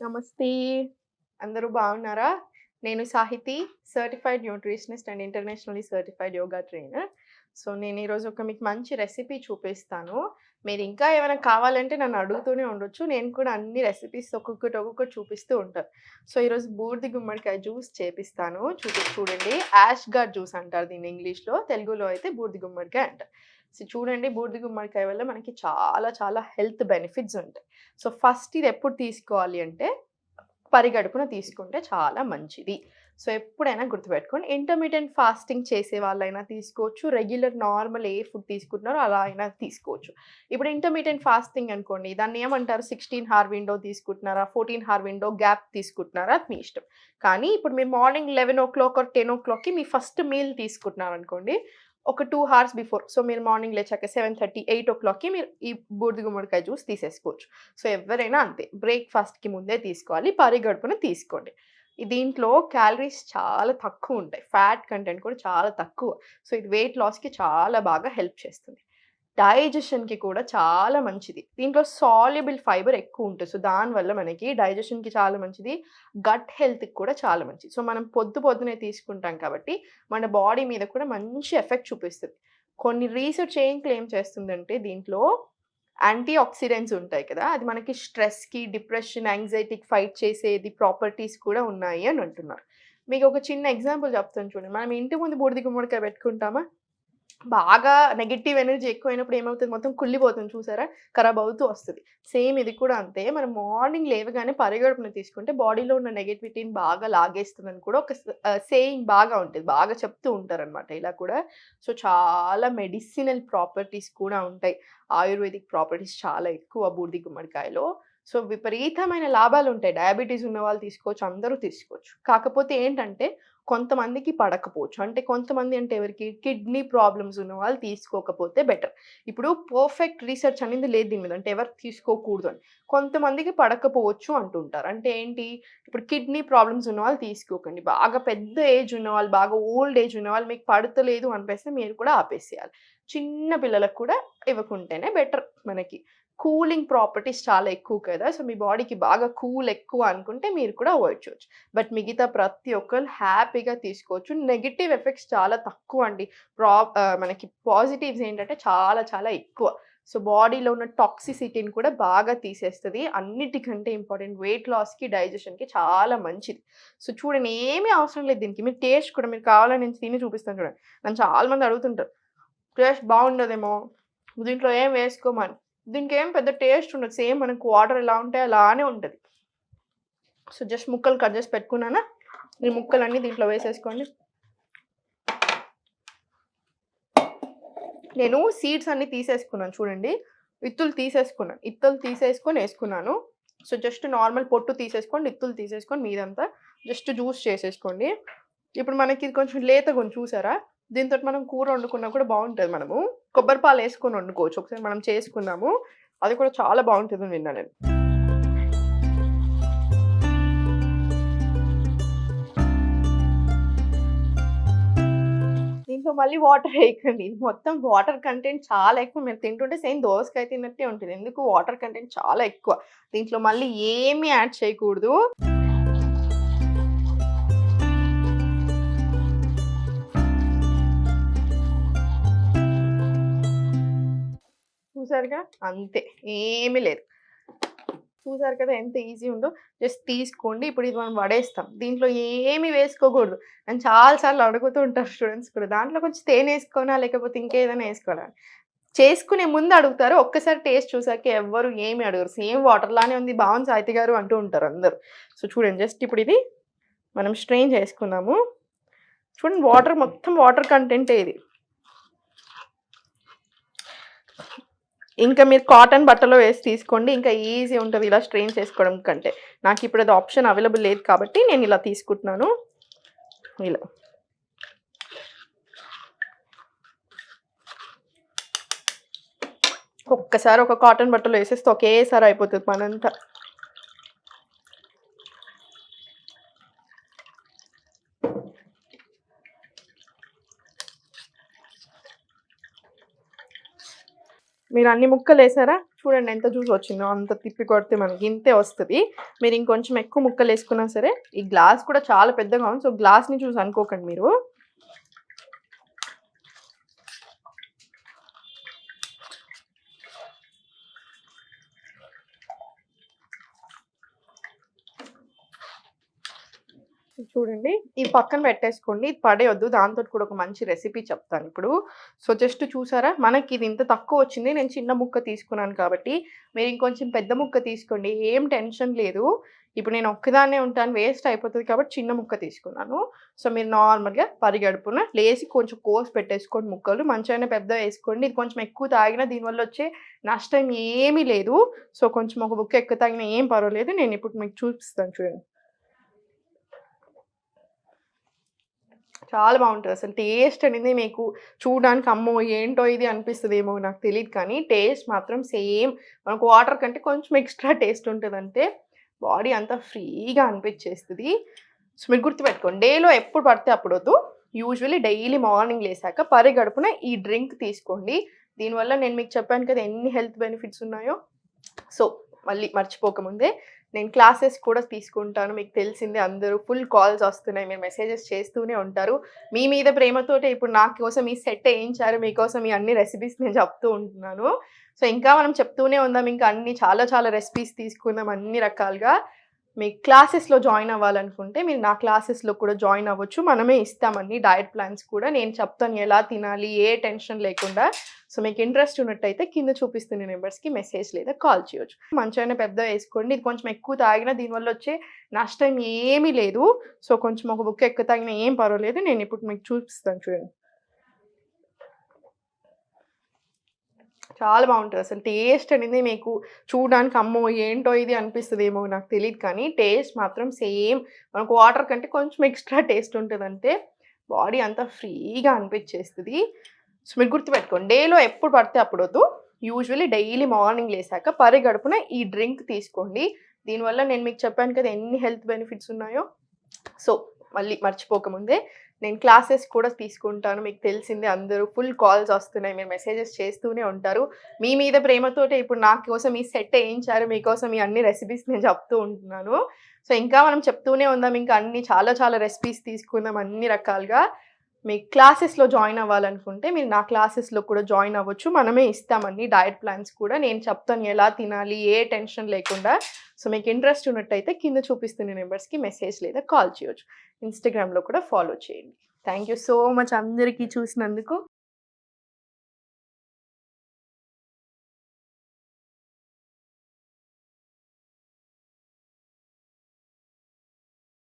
నమస్తే. అందరూ బాగున్నారా? నేను Sahithi certified nutritionist and internationally certified yoga trainer. So నేను ఈరోజు ఒక మీకు మంచి రెసిపీ చూపిస్తాను. మీరు ఇంకా ఏమైనా కావాలంటే నన్ను అడుగుతూనే ఉండొచ్చు. నేను కూడా అన్ని రెసిపీస్ ఒక్కొక్కటి ఒక్కొక్కటి చూపిస్తూ ఉంటాను సో ఈరోజు బూర్ది గుమ్మడికాయ జ్యూస్ చేపిస్తాను. చూపి చూడండి. యాష్ గార్డ్ జ్యూస్ అంటారు దీన్ని ఇంగ్లీష్లో. తెలుగులో అయితే బూర్ది గుమ్మడికాయ అంటారు. సో చూడండి బూర్ది గుమ్మడికాయ వల్ల మనకి చాలా చాలా హెల్త్ బెనిఫిట్స్ ఉంటాయి. సో ఫస్ట్ ఇది ఎప్పుడు తీసుకోవాలి అంటే పరిగడుపున తీసుకుంటే చాలా మంచిది. సో ఎప్పుడైనా గుర్తుపెట్టుకోండి. ఇంటర్మీడియట్ ఫాస్టింగ్ చేసే వాళ్ళైనా తీసుకోవచ్చు. రెగ్యులర్ నార్మల్ ఏ ఫుడ్ తీసుకుంటున్నారో అలా అయినా తీసుకోవచ్చు. ఇప్పుడు ఇంటర్మీడియట్ ఫాస్టింగ్ అనుకోండి దాన్ని ఏమంటారు? సిక్స్టీన్ హార్ విండో తీసుకుంటున్నారా? ఫోర్టీన్ హార్ విండో గ్యాప్ తీసుకుంటున్నారా? అది మీ ఇష్టం. కానీ ఇప్పుడు మీరు morning eleven o'clock or ten ఓ క్లాక్కి మీ ఫస్ట్ మీల్ తీసుకుంటున్నారు అనుకోండి ఒక టూ అవర్స్ బిఫోర్ సో మీరు మార్నింగ్ లేచాక సెవెన్ థర్టీ ఎయిట్ ఓ క్లాక్కి మీరు ఈ బూడిద గుమ్మడికాయ జ్యూస్ తీసేసుకోవచ్చు. సో ఎవరైనా అంతే. బ్రేక్ఫాస్ట్కి ముందే తీసుకోవాలి. పరిగడుపున తీసుకోండి. దీంట్లో క్యాలరీస్ చాలా తక్కువ ఉంటాయి. ఫ్యాట్ కంటెంట్ కూడా చాలా తక్కువ. సో ఇది వెయిట్ లాస్కి చాలా బాగా హెల్ప్ చేస్తుంది. డైజెషన్కి కూడా చాలా మంచిది. దీంట్లో సాల్యుబుల్ ఫైబర్ ఎక్కువ ఉంటుంది. సో దానివల్ల మనకి డైజెషన్కి చాలా మంచిది. గట్ హెల్త్కి కూడా చాలా మంచిది. సో మనం పొద్దు పొద్దునే తీసుకుంటాం కాబట్టి మన బాడీ మీద కూడా మంచి ఎఫెక్ట్ చూపిస్తుంది. కొన్ని రీసెర్చ్ ఏం క్లెయిమ్ చేస్తుందంటే దీంట్లో యాంటీ ఆక్సిడెంట్స్ ఉంటాయి కదా అది మనకి స్ట్రెస్కి డిప్రెషన్ యాంగ్జైటీకి ఫైట్ చేసేది ప్రాపర్టీస్ కూడా ఉన్నాయి అని అంటున్నారు. మీకు ఒక చిన్న ఎగ్జాంపుల్ చెప్తాను చూడండి. మనం ఇంటి ముందు బూడిద గుమ్మడికాయ పెట్టుకుంటామా? బాగా నెగిటివ్ ఎనర్జీ ఎక్కువైనప్పుడు ఏమవుతుంది? మొత్తం కుళ్ళిపోతుంది చూసారా? ఖరాబ్ అవుతూ వస్తుంది. సేమ్ ఇది కూడా అంతే. మనం మార్నింగ్ లేవగానే పరిగడుపున తీసుకుంటే బాడీలో ఉన్న నెగటివిటీని బాగా లాగేస్తుందని కూడా ఒక సేయింగ్ బాగా ఉంటుంది. బాగా చెప్తూ ఉంటారనమాట ఇలా కూడా. సో చాలా మెడిసినల్ ప్రాపర్టీస్ కూడా ఉంటాయి. ఆయుర్వేదిక్ ప్రాపర్టీస్ చాలా ఎక్కువ బూడిది గుమ్మడికాయలో. సో విపరీతమైన లాభాలు ఉంటాయి డయాబెటీస్ ఉన్న వాళ్ళు తీసుకోవచ్చు అందరూ తీసుకోవచ్చు. కాకపోతే ఏంటంటే కొంతమందికి పడకపోవచ్చు. అంటే కొంతమంది అంటే ఎవరికి? కిడ్నీ ప్రాబ్లమ్స్ ఉన్న వాళ్ళు తీసుకోకపోతే బెటర్. ఇప్పుడు పర్ఫెక్ట్ రీసెర్చ్ అనేది లేదు దీని మీద. అంటే ఎవరు తీసుకోకూడదు అని. కొంతమందికి పడకపోవచ్చు అంటుంటారు. అంటే ఏంటి? ఇప్పుడు కిడ్నీ ప్రాబ్లమ్స్ ఉన్న వాళ్ళు తీసుకోకండి. బాగా పెద్ద ఏజ్ ఉన్న వాళ్ళు బాగా ఓల్డ్ ఏజ్ ఉన్న వాళ్ళు మీకు పడతలేదు అనిపిస్తే మీరు కూడా ఆపేసేయాలి. చిన్న పిల్లలకు కూడా ఇవ్వకుంటేనే బెటర్ మనకి. కూలింగ్ ప్రాపర్టీస్ చాలా ఎక్కువ కదా. సో మీ బాడీకి బాగా కూల్ ఎక్కువ అనుకుంటే మీరు కూడా అవాయిడ్ చేయొచ్చు. బట్ మిగతా ప్రతి ఒక్కరు హ్యాపీగా తీసుకోవచ్చు. నెగిటివ్ ఎఫెక్ట్స్ చాలా తక్కువ అండి. ప్రా మనకి పాజిటివ్స్ ఏంటంటే చాలా చాలా ఎక్కువ. సో బాడీలో ఉన్న టాక్సిసిటీని కూడా బాగా తీసేస్తుంది. అన్నిటికంటే ఇంపార్టెంట్ వెయిట్ లాస్కి డైజెషన్కి చాలా మంచిది. సో చూడండి ఏమీ అవసరం లేదు దీనికి. మీరు టేస్ట్ కూడా మీరు కావాలని నేను తిని చూపిస్తాను చూడండి. నన్ను చాలా మంది అడుగుతుంటారు టేస్ట్ బాగుండదేమో? దీంట్లో ఏం వేసుకోమని? దీనికి ఏం పెద్ద టేస్ట్ ఉండదు. సేమ్ మనకు వాటర్ ఎలా ఉంటే అలానే ఉంటుంది. సో జస్ట్ ముక్కలు కట్ చేసి పెట్టుకున్నానా? ఈ ముక్కలన్నీ దీంట్లో వేసేసుకోండి. నేను సీడ్స్ అన్ని తీసేసుకున్నాను. చూడండి. ఇత్తులు తీసేసుకున్నాను. ఇత్తులు తీసేసుకొని వేసుకున్నాను. సో జస్ట్ నార్మల్ పొట్టు తీసేసుకోండి. ఇత్తులు తీసేసుకొని మీదంతా జస్ట్ జ్యూస్ చేసేసుకోండి. ఇప్పుడు మనకి ఇది కొంచెం లేత కొంచెం చూసారా? దీంతో మనం కూర వండుకున్నా కూడా బాగుంటుంది మనము. కొబ్బరి పాలు వేసుకొని వండుకోవచ్చు. ఒకసారి మనం చేసుకున్నాము అది కూడా చాలా బాగుంటుంది విన్నా నేను. దీంట్లో మళ్ళీ వాటర్ వేయకండి. మొత్తం వాటర్ కంటెంట్ చాలా ఎక్కువ. మీరు తింటుంటే సేమ్ దోసకాయ తిన్నట్టే ఉంటుంది. ఎందుకు? వాటర్ కంటెంట్ చాలా ఎక్కువ. దీంట్లో మళ్ళీ ఏమీ యాడ్ చేయకూడదు. చూసారుగా? అంతే. ఏమీ లేదు. చూసారు కదా ఎంత ఈజీ ఉందో? జస్ట్ తీసుకోండి. ఇప్పుడు ఇది మనం వడేస్తాం. దీంట్లో ఏమీ వేసుకోకూడదు. అని చాలాసార్లు అడుగుతూ ఉంటారు స్టూడెంట్స్ కూడా. దాంట్లో కొంచెం తేనె వేసుకోనా లేకపోతే ఇంకేదైనా వేసుకోవాలని. చేసుకునే ముందు అడుగుతారు. ఒక్కసారి టేస్ట్ చూసాక ఎవ్వరు ఏమి అడగరు. సేమ్ వాటర్లానే ఉంది. బాగుంది సాయితి గారు అంటూ ఉంటారు అందరు. సో చూడండి జస్ట్ ఇప్పుడు ఇది మనం స్ట్రెయిన్ చేసుకున్నాము చూడండి వాటర్ మొత్తం వాటర్ కంటెంటే ఇది. ఇంకా మీరు కాటన్ బట్టలో వేసి తీసుకోండి. ఇంకా ఈజీ ఉంటుంది ఇలా స్ట్రెయిన్ చేసుకోవడం కంటే. నాకు ఇప్పుడు అది ఆప్షన్ అవైలబుల్ లేదు కాబట్టి నేను ఇలా తీసుకుంటున్నాను. ఇలా. ఒక్కసారి ఒక కాటన్ బట్టలో వేసేస్తే ఒకేసారి అయిపోతుంది మనంతా. మీరు అన్ని ముక్కలు వేసారా? చూడండి ఎంత జ్యూస్ వచ్చిందో అంత తిప్పి కొడితే మనకి ఇంతే వస్తుంది. మీరు ఇంకొంచెం ఎక్కువ ముక్కలు వేసుకున్నా సరే ఈ గ్లాస్ కూడా చాలా పెద్దగా ఉంది. సో గ్లాస్ని చూసి అనుకోకండి మీరు. చూడండి. ఈ పక్కన పెట్టేసుకోండి. ఇది పడేయొద్దు. దాంతో కూడా ఒక మంచి రెసిపీ చెప్తాను ఇప్పుడు. సో జస్ట్ చూసారా? మనకి ఇది ఇంత తక్కువ వచ్చింది. నేను చిన్న ముక్క తీసుకున్నాను కాబట్టి మీరు ఇంకొంచెం పెద్ద ముక్క తీసుకోండి. ఏం టెన్షన్ లేదు. ఇప్పుడు నేను ఒక్కదాన్నే ఉంటాను. వేస్ట్ అయిపోతుంది కాబట్టి చిన్న ముక్క తీసుకున్నాను. సో మీరు నార్మల్గా పరిగడుపున లేసి కొంచెం కోసి పెట్టేసుకోండి ముక్కలు. మంచిగానే పెద్ద వేసుకోండి. ఇది కొంచెం ఎక్కువ తాగినా దీనివల్ల వచ్చే నష్టం ఏమీ లేదు. సో కొంచెం ఒక ముక్క ఎక్కువ తాగినా ఏం పర్వాలేదు. నేను ఇప్పుడు మీకు చూపిస్తాను చూడండి. చాలా బాగుంటుంది అసలు టేస్ట్ అనేది మీకు చూడడానికి అమ్మో! ఏంటో ఇది అనిపిస్తుందేమో నాకు తెలియదు కానీ టేస్ట్ మాత్రం సేమ్. మనకు వాటర్ కంటే కొంచెం ఎక్స్ట్రా టేస్ట్ ఉంటుంది అంటే బాడీ అంతా ఫ్రీగా అనిపించేస్తుంది. సో మీరు గుర్తుపెట్టుకోండి డేలో ఎప్పుడు పడితే అప్పుడు వద్దు. యూజువల్లీ డైలీ మార్నింగ్ లేసాక పరిగడుపున ఈ డ్రింక్ తీసుకోండి. దీనివల్ల నేను మీకు చెప్పాను కదా ఎన్ని హెల్త్ బెనిఫిట్స్ ఉన్నాయో. సో మళ్ళీ మర్చిపోకముందే నేను క్లాసెస్ కూడా తీసుకుంటాను. మీకు తెలిసిందే అందరూ ఫుల్ కాల్స్ వస్తున్నాయి. మీరు మెసేజెస్ చేస్తూనే ఉంటారు. మీ మీద ప్రేమతోటే ఇప్పుడు నా కోసం ఈ సెట్ వేయించారు. మీకోసం ఈ అన్ని రెసిపీస్ నేను చెప్తూ ఉంటున్నాను. సో ఇంకా మనం చెప్తూనే ఉందాం. ఇంకా అన్ని చాలా చాలా రెసిపీస్ తీసుకుందాం. అన్ని రకాలుగా. మీ క్లాసెస్లో జాయిన్ అవ్వాలనుకుంటే మీరు నా క్లాసెస్లో కూడా జాయిన్ అవ్వచ్చు. మనమే ఇస్తామని డయట్ ప్లాన్స్ కూడా. నేను చెప్తాను ఎలా తినాలి ఏ టెన్షన్ లేకుండా. సో మీకు ఇంట్రెస్ట్ ఉన్నట్టయితే కింద చూపిస్తున్న నెంబర్స్కి మెసేజ్ లేదా కాల్ చేయొచ్చు. మంచిగానే పెద్ద వేసుకోండి. ఇది కొంచెం ఎక్కువ తాగినా దీనివల్ల వచ్చే నష్టం ఏమీ లేదు. సో కొంచెం ఒక బుక్ ఎక్కువ తాగినా ఏం పర్వాలేదు. నేను ఇప్పుడు మీకు చూపిస్తాను చూడండి. చాలా బాగుంటుంది. అసలు టేస్ట్ అనేది మీకు చూడడానికి అమ్మో! ఏంటో ఇది అనిపిస్తుంది ఏమో నాకు తెలియదు కానీ టేస్ట్ మాత్రం సేమ్. మనకు వాటర్ కంటే కొంచెం ఎక్స్ట్రా టేస్ట్ ఉంటుంది అంటే బాడీ అంతా ఫ్రీగా అనిపించేస్తుంది. సో మీరు గుర్తుపెట్టుకోండి డేలో ఎప్పుడు పడితే అప్పుడు వద్దు. యూజువల్లీ డైలీ మార్నింగ్ లేసాక పరిగడుపున ఈ డ్రింక్ తీసుకోండి. దీనివల్ల నేను మీకు చెప్పాను కదా ఎన్ని హెల్త్ బెనిఫిట్స్ ఉన్నాయో. సో మళ్ళీ మర్చిపోకముందే నేను క్లాసెస్ కూడా తీసుకుంటాను మీకు తెలిసిందే అందరూ ఫుల్ కాల్స్ వస్తున్నాయి మీరు మెసేజెస్ చేస్తూనే ఉంటారు. మీ మీద ప్రేమతోటే ఇప్పుడు నా కోసం ఈ సెట్ వేయించారు మీకోసం ఈ అన్ని రెసిపీస్ నేను చెప్తూ ఉంటున్నాను. సో ఇంకా మనం చెప్తూనే ఉందాం ఇంకా అన్ని చాలా చాలా రెసిపీస్ తీసుకుందాం అన్ని రకాలుగా. మీ క్లాసెస్లో జాయిన్ అవ్వాలనుకుంటే మీరు నా క్లాసెస్లో కూడా జాయిన్ అవ్వచ్చు. మనమే ఇస్తామని డయట్ ప్లాన్స్ కూడా. నేను చెప్తాను ఎలా తినాలి ఏ టెన్షన్ లేకుండా. సో మీకు ఇంట్రెస్ట్ ఉన్నట్టయితే కింద చూపిస్తున్న నెంబర్స్కి మెసేజ్ లేదా కాల్ చేయొచ్చు. ఇన్స్టాగ్రామ్లో కూడా ఫాలో చేయండి. థ్యాంక్ యూ సో మచ్ అందరికీ చూసినందుకు.